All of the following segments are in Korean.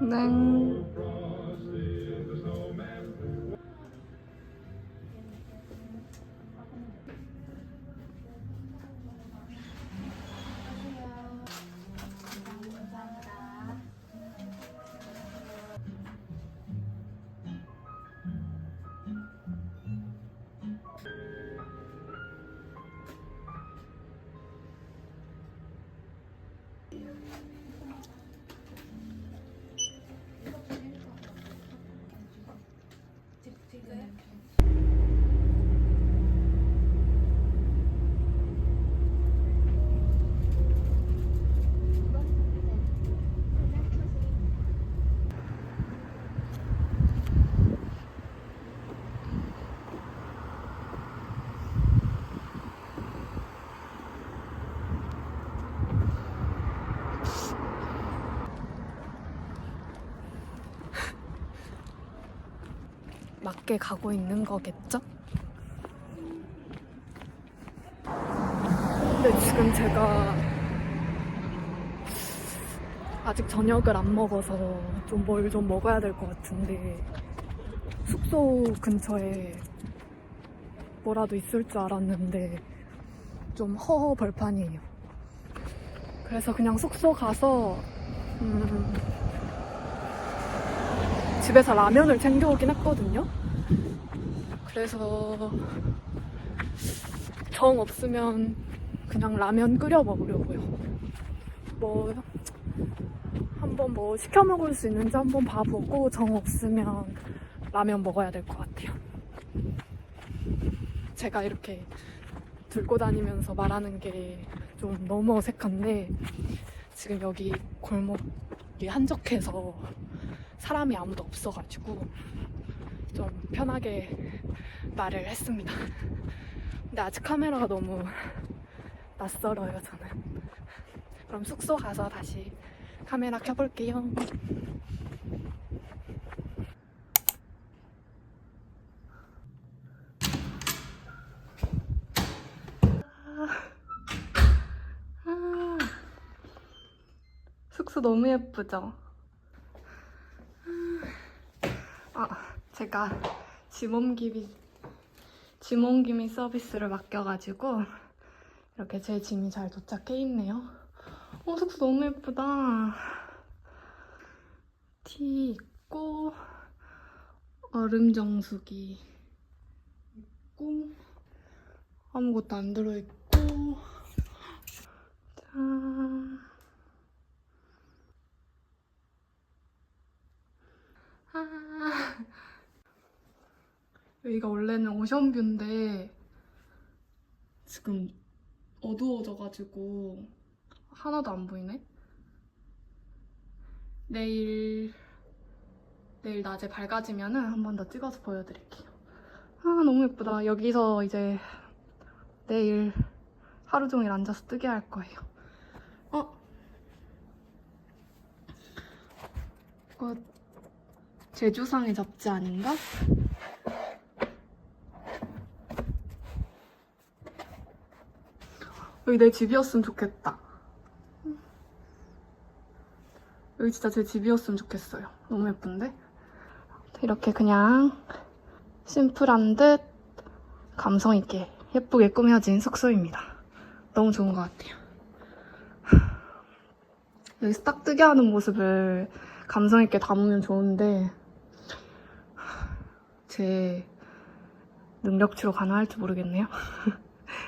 네. 맞게 가고 있는 거겠죠? 근데 지금 제가 아직 저녁을 안 먹어서 좀뭘좀 먹어야 될 것 같은데 숙소 근처에 뭐라도 있을 줄 알았는데 좀 허허벌판이에요. 그래서 그냥 숙소 가서 음, 집에서 라면을 챙겨오긴 했거든요. 그래서 정 없으면 그냥 라면 끓여 먹으려고요. 뭐 한번 뭐 시켜 먹을 수 있는지 한번 봐보고 정 없으면 라면 먹어야 될 것 같아요. 제가 이렇게 들고 다니면서 말하는 게 좀 너무 어색한데 지금 여기 골목이 한적해서 사람이 아무도 없어가지고 좀 편하게 말을 했습니다. 근데 아직 카메라가 너무 낯설어요, 저는. 그럼 숙소 가서 다시 카메라 켜볼게요. 아, 숙소 너무 예쁘죠? 아, 제가 짐 옮기미, 짐옮기미 서비스를 맡겨가지고 이렇게 제 짐이 잘 도착해 있네요. 어, 숙소 너무 예쁘다. 티 있고, 얼음 정수기 있고, 아무것도 안 들어있고, 짠. 아. 여기가 원래는 오션뷰인데 지금 어두워져가지고 하나도 안 보이네. 내일 내일 낮에 밝아지면은 한 번 더 찍어서 보여드릴게요. 아 너무 예쁘다. 여기서 이제 내일 하루 종일 앉아서 뜨게 할 거예요. 어? 이거 제주상의 잡지 아닌가? 여기 내 집이었으면 좋겠다. 여기 진짜 제 집이었으면 좋겠어요. 너무 예쁜데? 이렇게 그냥 심플한 듯 감성 있게 예쁘게 꾸며진 숙소입니다. 너무 좋은 것 같아요. 여기서 딱 뜨게 하는 모습을 감성 있게 담으면 좋은데 제 능력치로 가능할지 모르겠네요.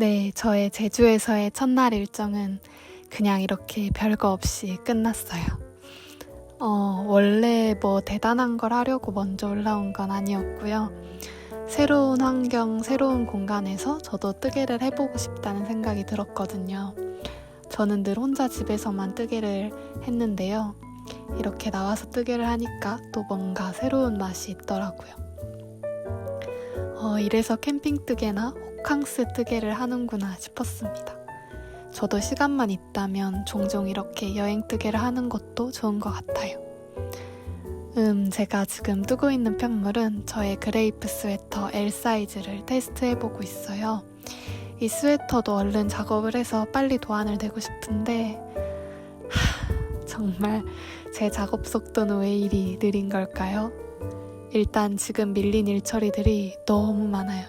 네, 저의 제주에서의 첫날 일정은 그냥 이렇게 별거 없이 끝났어요. 어, 원래 뭐 대단한 걸 하려고 먼저 올라온 건 아니었고요. 새로운 환경, 새로운 공간에서 저도 뜨개를 해보고 싶다는 생각이 들었거든요. 저는 늘 혼자 집에서만 뜨개를 했는데요. 이렇게 나와서 뜨개를 하니까 또 뭔가 새로운 맛이 있더라고요. 어, 이래서 캠핑 뜨개나 호캉스 뜨개를 하는구나 싶었습니다. 저도 시간만 있다면 종종 이렇게 여행 뜨개를 하는 것도 좋은 것 같아요. 음, 제가 지금 뜨고 있는 편물은 저의 그레이프 스웨터 L 사이즈를 테스트해보고 있어요. 이 스웨터도 얼른 작업을 해서 빨리 도안을 내고 싶은데, 하, 정말 제 작업 속도는 왜 이리 느린 걸까요? 일단 지금 밀린 일 처리들이 너무 많아요.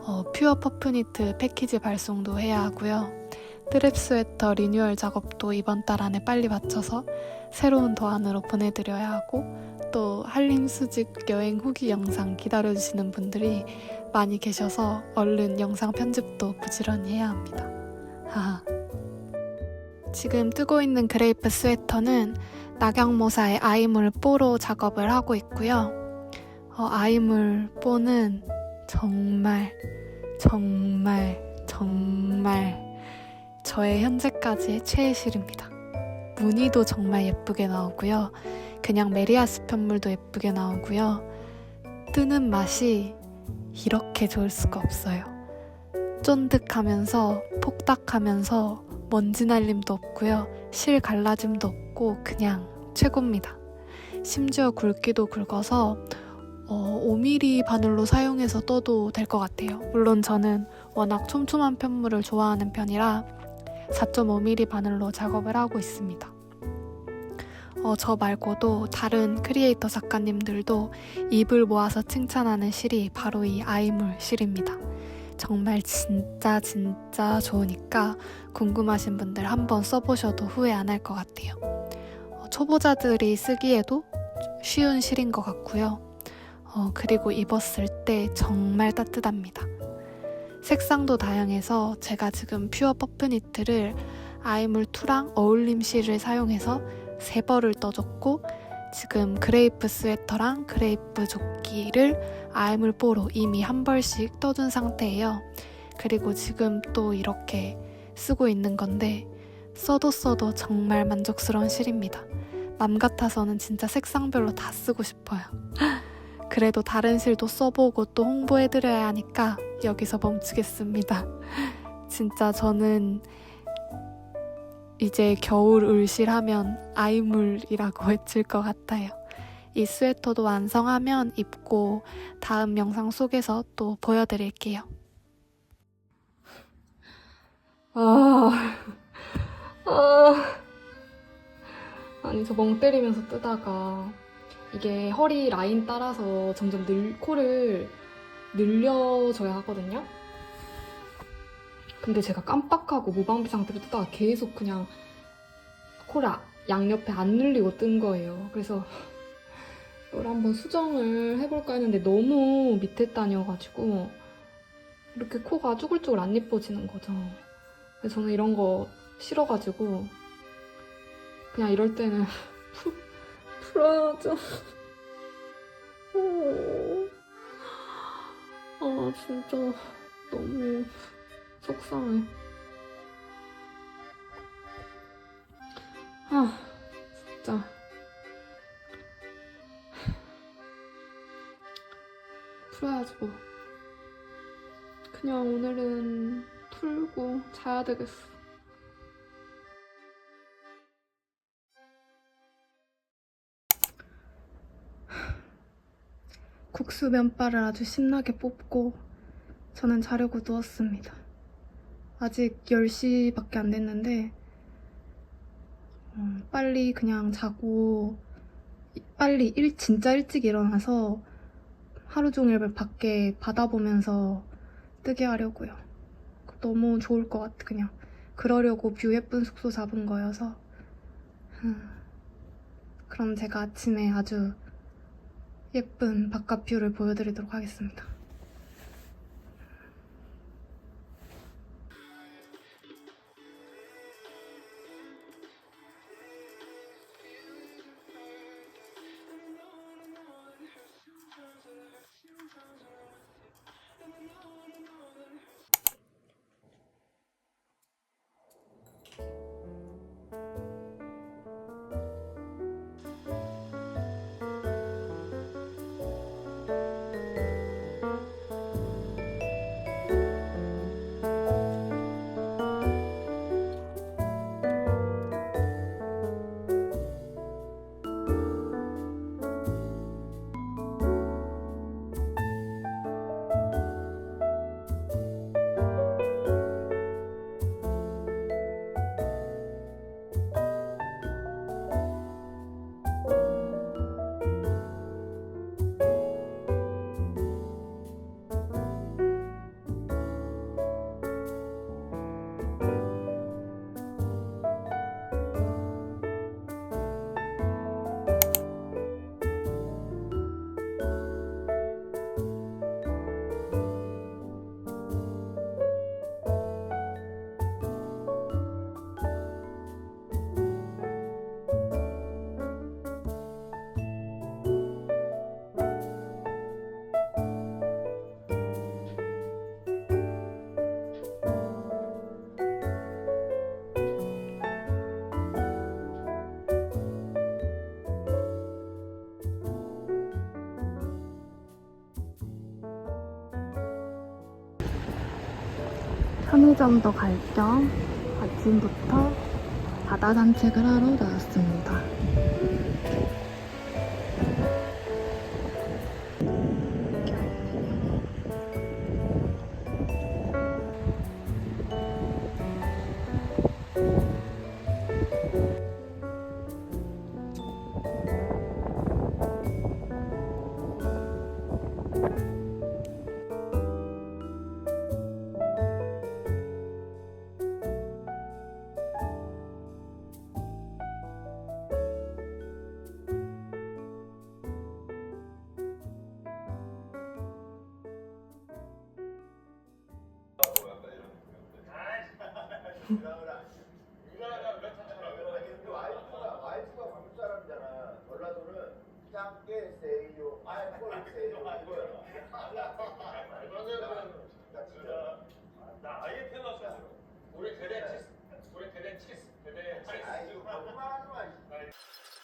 어, 퓨어 퍼프니트 패키지 발송도 해야 하고요. 트랩 스웨터 리뉴얼 작업도 이번 달 안에 빨리 마쳐서 새로운 도안으로 보내드려야 하고 또 한림 수직 여행 후기 영상 기다려주시는 분들이 많이 계셔서 얼른 영상 편집도 부지런히 해야 합니다. 하하. 지금 뜨고 있는 그레이프 스웨터는 낙양모사의 아이물 뽀로 작업을 하고 있고요. 어, 아이물 뽀는 정말 정말 정말 저의 현재까지의 최애 실입니다. 무늬도 정말 예쁘게 나오고요. 그냥 메리아스 편물도 예쁘게 나오고요. 뜨는 맛이 이렇게 좋을 수가 없어요. 쫀득하면서 폭닥하면서 먼지 날림도 없고요. 실 갈라짐도 없고 그냥 최고입니다. 심지어 굵기도 굵어서 어, 5mm 바늘로 사용해서 떠도 될 것 같아요. 물론 저는 워낙 촘촘한 편물을 좋아하는 편이라 4.5mm 바늘로 작업을 하고 있습니다. 어, 저 말고도 다른 크리에이터 작가님들도 입을 모아서 칭찬하는 실이 바로 이 아이물 실입니다. 정말 진짜 진짜 좋으니까 궁금하신 분들 한번 써보셔도 후회 안 할 것 같아요. 어, 초보자들이 쓰기에도 쉬운 실인 것 같고요. 어, 그리고 입었을 때 정말 따뜻합니다. 색상도 다양해서 제가 지금 퓨어 퍼프 니트를 아이물 2랑 어울림 실을 사용해서 세 벌을 떠줬고 지금 그레이프 스웨터랑 그레이프 조끼를 아이물 뽀로 이미 한 벌씩 떠준 상태예요. 그리고 지금 또 이렇게 쓰고 있는 건데 써도 써도 정말 만족스러운 실입니다. 맘 같아서는 진짜 색상별로 다 쓰고 싶어요. 그래도 다른 실도 써보고 또 홍보해드려야 하니까 여기서 멈추겠습니다. 진짜 저는 이제 겨울 울실 하면 아이물이라고 외칠 것 같아요. 이 스웨터도 완성하면 입고 다음 영상 속에서 또 보여드릴게요. 아, 아, 아니 저 멍 때리면서 뜨다가 이게 허리 라인 따라서 점점 늘 코를 늘려줘야 하거든요. 근데 제가 깜빡하고 무방비 상태로 뜨다가 계속 그냥 코를 아- 양옆에 안 늘리고 뜬 거예요. 그래서 이걸 한번 수정을 해볼까 했는데 너무 밑에 단이어가지고 이렇게 코가 쭈글쭈글 안 예뻐지는 거죠. 근데 저는 이런 거 싫어가지고 그냥 이럴 때는 풀, 풀어야죠. 아 진짜 너무 속상해. 아, 진짜. 풀어야지 뭐. 그냥 오늘은 풀고 자야 되겠어. 국수 면발을 아주 신나게 뽑고 저는 자려고 누웠습니다. 아직 10시밖에 안 됐는데 음, 빨리 그냥 자고 빨리 일, 진짜 일찍 일어나서 하루 종일 밖에 바다 보면서 뜨게 하려고요. 너무 좋을 것 같아 그냥 그러려고 뷰 예쁜 숙소 잡은 거여서 음, 그럼 제가 아침에 아주 예쁜 바깥 뷰를 보여드리도록 하겠습니다. 편의점도 갈 겸 아침부터 바다 산책을 하러 나왔습니다. 우리 대대 치스. 우리 대대 치스. 대대 치스. 아이 이거. 지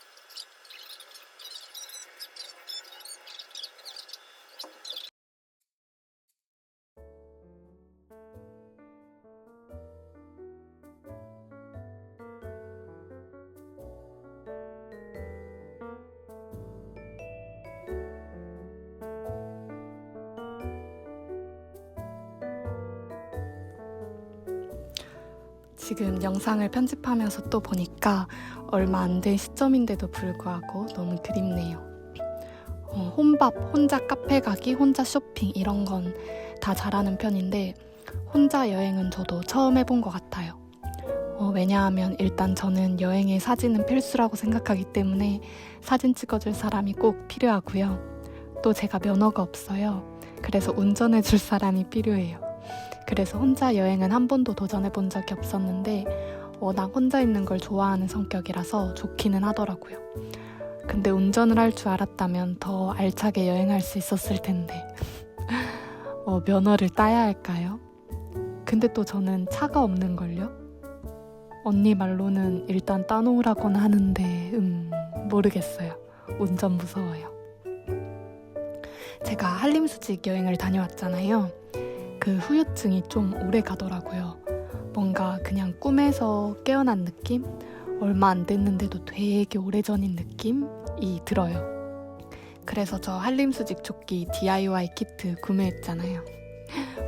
영상을 편집하면서 또 보니까 얼마 안 된 시점인데도 불구하고 너무 그립네요. 어, 혼밥, 혼자 카페 가기, 혼자 쇼핑 이런 건 다 잘하는 편인데 혼자 여행은 저도 처음 해본 것 같아요. 어, 왜냐하면 일단 저는 여행에 사진은 필수라고 생각하기 때문에 사진 찍어줄 사람이 꼭 필요하고요. 또 제가 면허가 없어요. 그래서 운전해줄 사람이 필요해요. 그래서 혼자 여행은 한 번도 도전해 본 적이 없었는데 워낙 혼자 있는 걸 좋아하는 성격이라서 좋기는 하더라고요. 근데 운전을 할 줄 알았다면 더 알차게 여행할 수 있었을 텐데. 어, 면허를 따야 할까요? 근데 또 저는 차가 없는걸요? 언니 말로는 일단 따놓으라고는 하는데, 음, 모르겠어요. 운전 무서워요. 제가 한림수직 여행을 다녀왔잖아요. 그 후유증이 좀 오래 가더라고요. 뭔가 그냥 꿈에서 깨어난 느낌? 얼마 안 됐는데도 되게 오래전인 느낌이 들어요. 그래서 저 한림수직 조끼 DIY 키트 구매했잖아요.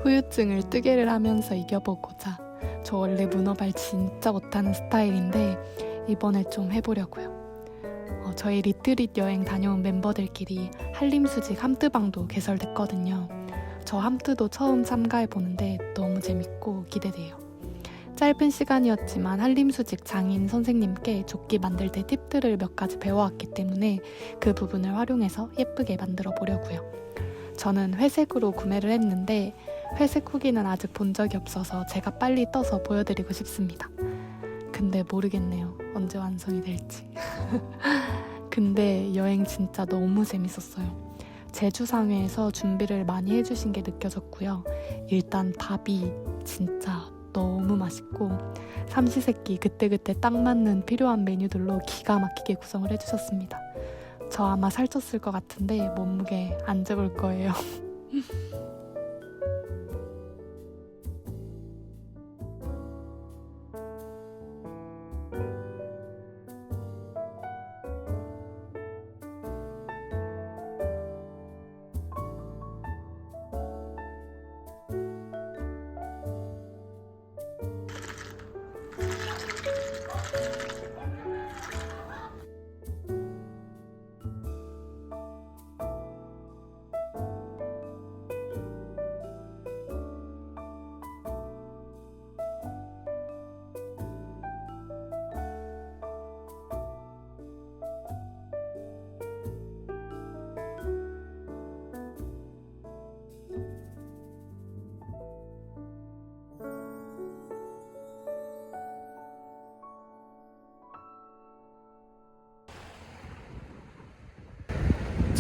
후유증을 뜨개를 하면서 이겨보고자. 저 원래 문어발 진짜 못하는 스타일인데 이번에 좀 해보려고요. 어, 저희 리트릿 여행 다녀온 멤버들끼리 한림수직 함뜨방도 개설됐거든요. 저 함트도 처음 참가해 보는데 너무 재밌고 기대돼요. 짧은 시간이었지만 한림수직 장인 선생님께 조끼 만들 때 팁들을 몇 가지 배워왔기 때문에 그 부분을 활용해서 예쁘게 만들어 보려고요. 저는 회색으로 구매를 했는데 회색 후기는 아직 본 적이 없어서 제가 빨리 떠서 보여드리고 싶습니다. 근데 모르겠네요. 언제 완성이 될지. 근데 여행 진짜 너무 재밌었어요. 제주상회에서 준비를 많이 해주신 게 느껴졌고요. 일단 밥이 진짜 너무 맛있고 삼시세끼 그때그때 딱 맞는 필요한 메뉴들로 기가 막히게 구성을 해주셨습니다. 저 아마 살쪘을 것 같은데 몸무게 안 재볼 거예요.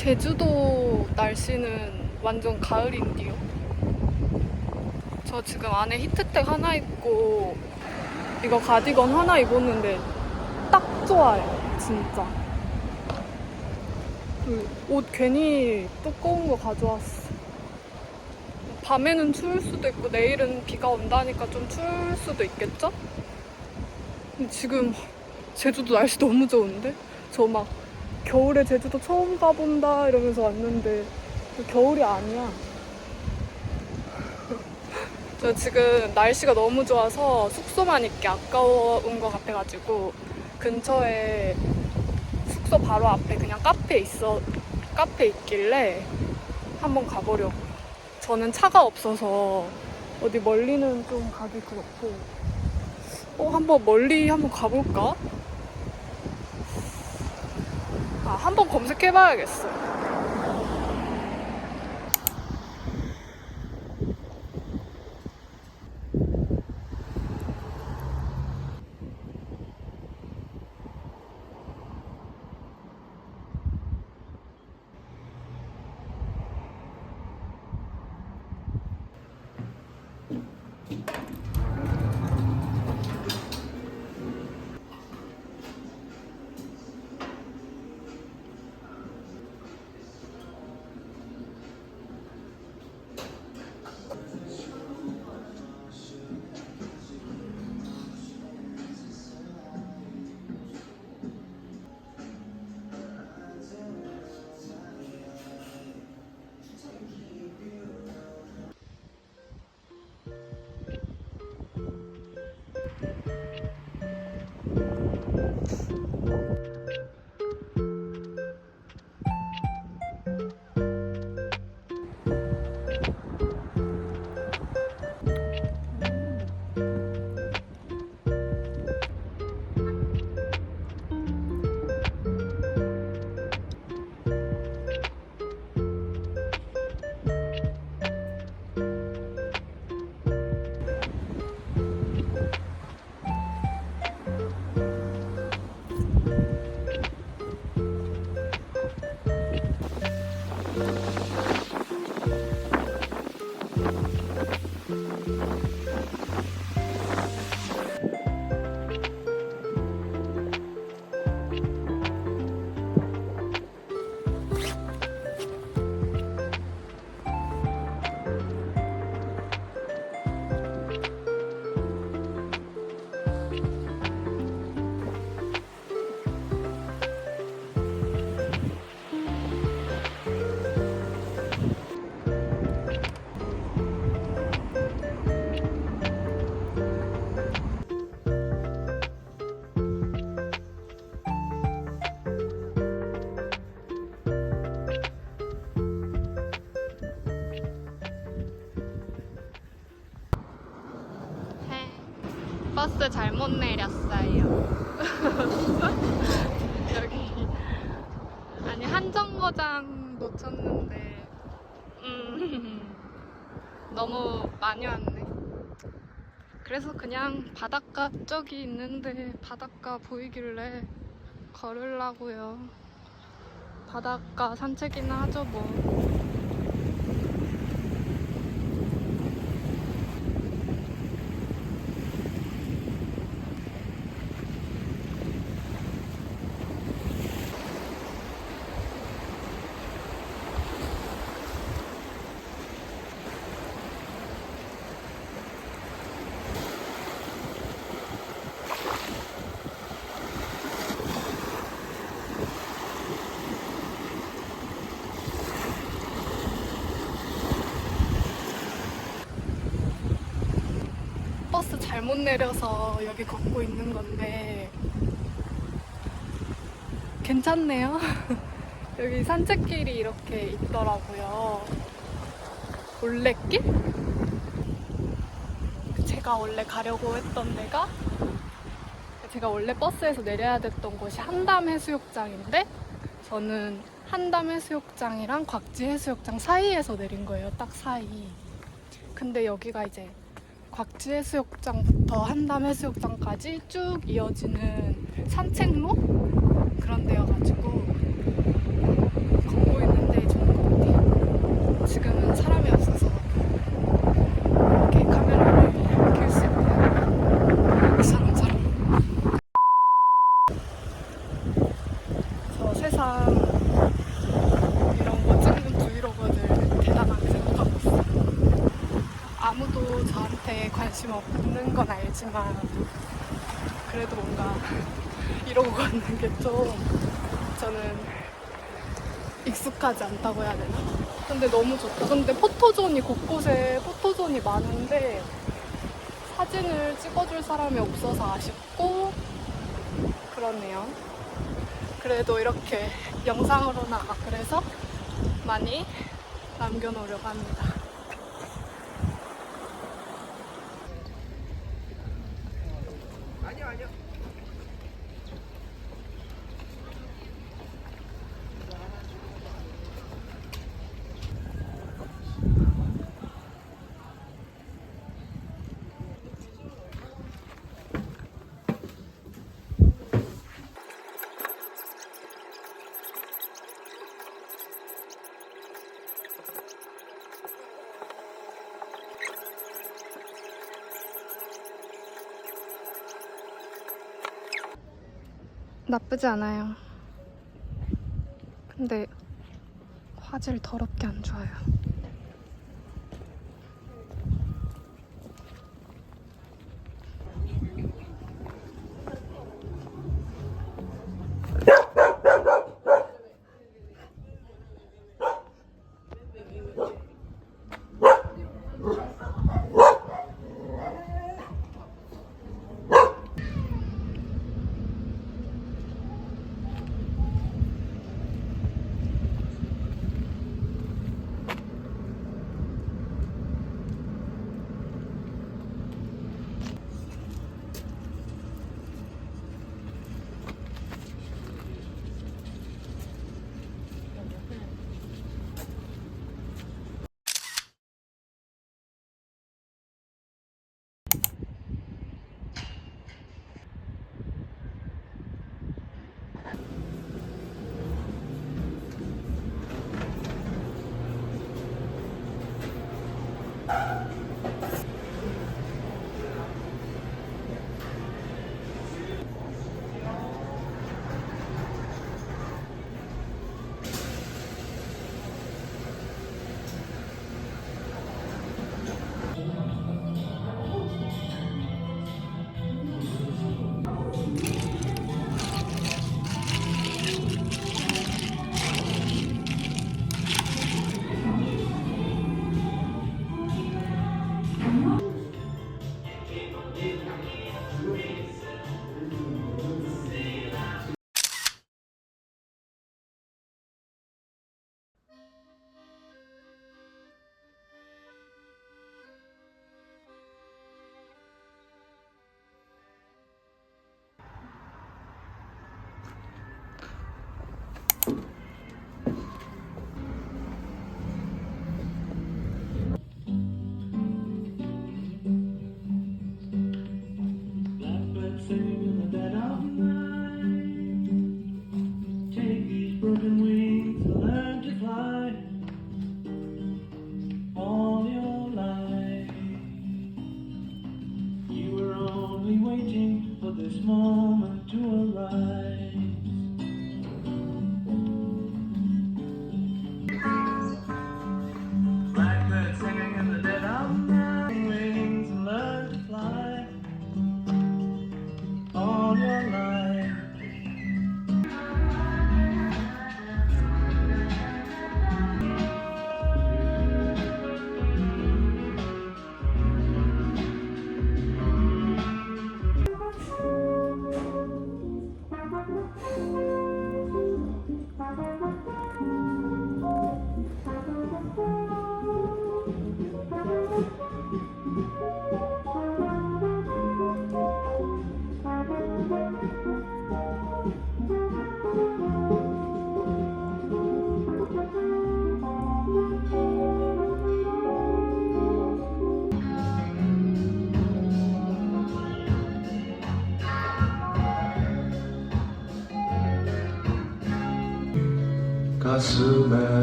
제주도 날씨는 완전 가을인데요. 저 지금 안에 히트텍 하나 입고 이거 가디건 하나 입었는데 딱 좋아요, 진짜. 그옷 괜히 두꺼운 거 가져왔어. 밤에는 추울 수도 있고 내일은 비가 온다니까 좀 추울 수도 있겠죠? 지금 제주도 날씨 너무 좋은데? 저 막 겨울에 제주도 처음 가본다 이러면서 왔는데 겨울이 아니야. 저 지금 날씨가 너무 좋아서 숙소만 있기 아까운 것 같아가지고 근처에 숙소 바로 앞에 그냥 카페 있어 카페 있길래 한번 가보려고. 저는 차가 없어서 어디 멀리는 좀 가기 그렇고. 어 한번 멀리 한번 가볼까? 아 한번 검색해봐야겠어. 버스 잘못 내렸어요. 여기 아니 한 정거장 놓쳤는데 음, 너무 많이 왔네. 그래서 그냥 바닷가 쪽이 있는데 바닷가 보이길래 걸으려고요. 바닷가 산책이나 하죠 뭐. 버스 잘못 내려서 여기 걷고 있는 건데 괜찮네요. 여기 산책길이 이렇게 있더라고요. 올레길? 제가 원래 가려고 했던 데가 제가 원래 버스에서 내려야 됐던 곳이 한담 해수욕장인데 저는 한담 해수욕장이랑 곽지 해수욕장 사이에서 내린 거예요. 딱 사이. 근데 여기가 이제 곽지 해수욕장부터 한담 해수욕장까지 쭉 이어지는 산책로? 그런 데여가지고 있는데 좋은 것 같아요. 지금은 사람이 없어서 이렇게 카메라를 켤 수 있고요. 사람 사람. 저 세상 이런 거 찍는 브이로거들 대단하게 생각하고 있어요. 걷는 건 알지만 그래도 뭔가 이러고 걷는 게 좀 저는 익숙하지 않다고 해야 되나? 근데 너무 좋다. 근데 포토존이 곳곳에 포토존이 많은데 사진을 찍어줄 사람이 없어서 아쉽고 그렇네요. 그래도 이렇게 영상으로나 그래서 많이 남겨놓으려고 합니다. Şöyle 나쁘지 않아요. 근데 화질 더럽게 안 좋아요. Uh...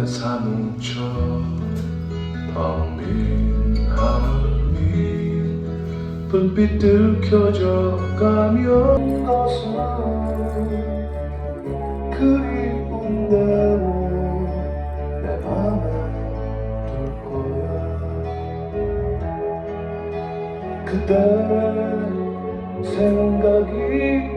사무쳐. 하늘 불빛들 켜져 가며 이것은 그리운 대로 내 맘에 둘 거야. 그대 생각이